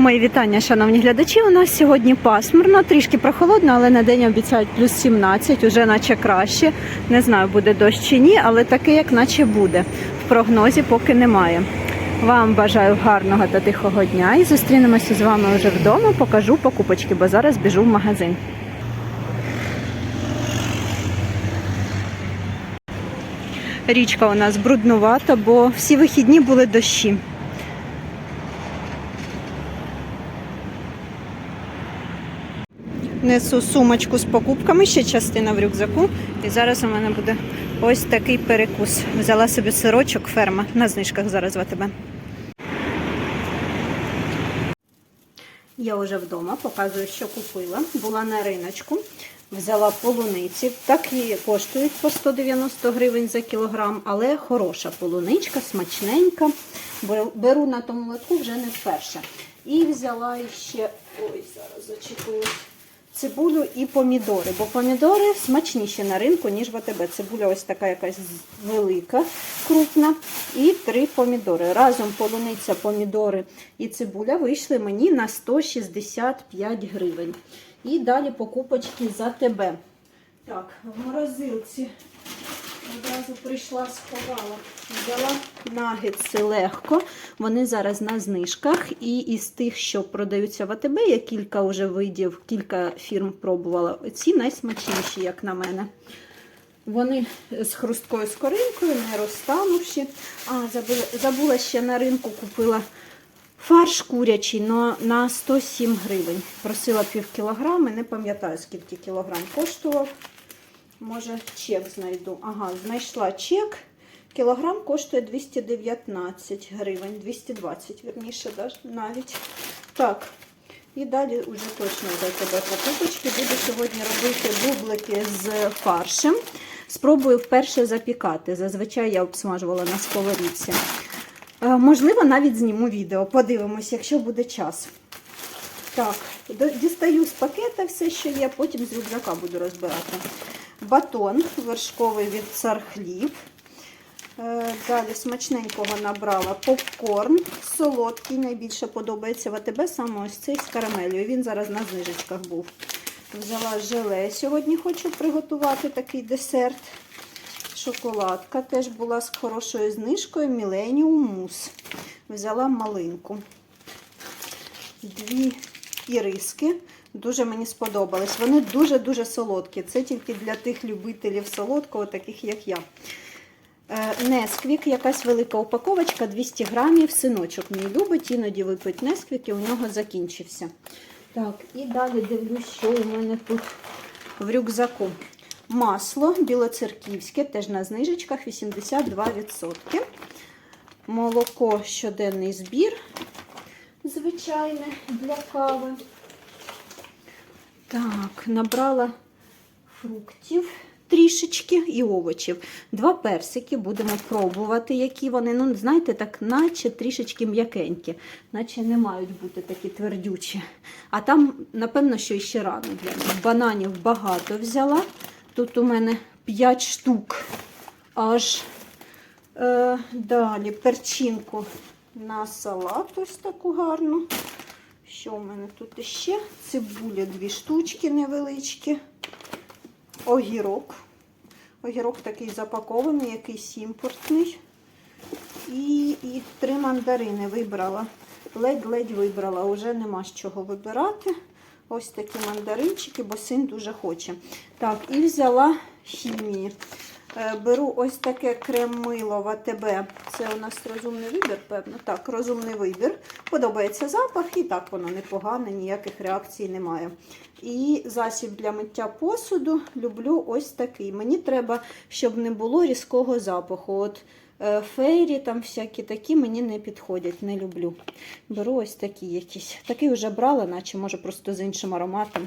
Мої вітання, шановні глядачі. У нас сьогодні пасмурно, трішки прохолодно, але на день обіцяють плюс 17, уже наче краще. Не знаю, буде дощ чи ні, але таке, як наче буде. В прогнозі поки немає. Вам бажаю гарного та тихого дня і зустрінемося з вами вже вдома. Покажу покупочки, бо зараз біжу в магазин. Річка у нас бруднувата, бо всі вихідні були дощі. Несу сумочку з покупками, ще частина в рюкзаку. І зараз у мене буде ось такий перекус. Взяла собі сирочок ферма на знижках зараз в АТБ. Я вже вдома, показую, що купила. Була на риночку, взяла полуниці. Так і коштують по 190 гривень за кілограм, але хороша полуничка, смачненька. Беру на тому лотку вже не вперше. І взяла ще, ой, зараз зачекую, цибулю і помідори. Бо помідори смачніші на ринку, ніж в АТБ. Цибуля ось така якась велика, крупна. І три помідори. Разом полуниця, помідори і цибуля вийшли мені на 165 гривень. І далі покупочки за тебе. Так, в морозилці одразу прийшла, сховала. Взяла нагетси легко. Вони зараз на знижках. І із тих, що продаються в АТБ, я кілька вже видів, кілька фірм пробувала. Ці найсмачніші, як на мене. Вони з хрусткою скоринкою, не розтанувші. А, забула, забула ще на ринку купила фарш курячий но на 107 гривень. Просила пів кілограми, не пам'ятаю, скільки кілограм коштував. Може, чек знайду. Ага, знайшла чек. Кілограм коштує 219 гривень, 220, верніше, навіть. Так, і далі вже точно за тебе покупочки. Буду сьогодні робити бублики з фаршем. Спробую вперше запікати. Зазвичай я обсмажувала на сковорідці. Е, Можливо, навіть зніму відео. Подивимось, якщо буде час. Так, дістаю з пакета все, що є, потім з рюкзака буду розбирати. Батон вершковий від цар хліб. Е, Далі смачненького набрала попкорн солодкий. Найбільше подобається в саме ось цей з карамелью. Він зараз на знижечках був. Взяла желе. Сьогодні хочу приготувати такий десерт. Шоколадка теж була з хорошою знижкою. Міленіум мус. Взяла малинку. Дві іриски. Дуже мені сподобались. Вони дуже-дуже солодкі. Це тільки для тих любителів солодкого, таких як я. Е, Несквік, якась велика упаковочка, 200 грамів. Синочок мій любить, іноді випить Несквік і у нього закінчився. Так, і далі дивлюсь, що у мене тут в рюкзаку. Масло білоцерківське, теж на знижечках 82%. Молоко щоденний збір, звичайне для кави. Так, набрала фруктів трішечки і овочів. Два персики будемо пробувати, які вони, ну, знаєте, так, наче трішечки м'якенькі, наче не мають бути такі твердючі. А там, напевно, що ще рано для них. Бананів багато взяла. Тут у мене 5 штук. Аж е, далі перчинку на салат, ось таку гарну. Що у мене тут іще? Цибуля дві штучки невеличкі. Огірок. Огірок такий запакований, якийсь імпортний. І, і три мандарини вибрала. Ледь-ледь вибрала, вже нема з чого вибирати. Ось такі мандаринчики, бо син дуже хоче. Так, і взяла хімії. Е, Беру ось таке крем-мило в АТБ. Це у нас розумний вибір, певно. Так, розумний вибір. Подобається запах, і так воно непогане, ніяких реакцій немає. І засіб для миття посуду люблю ось такий. Мені треба, щоб не було різкого запаху. От е, фейрі, там всякі такі мені не підходять, не люблю. Беру ось такі якісь. Такий вже брала, наче може просто з іншим ароматом.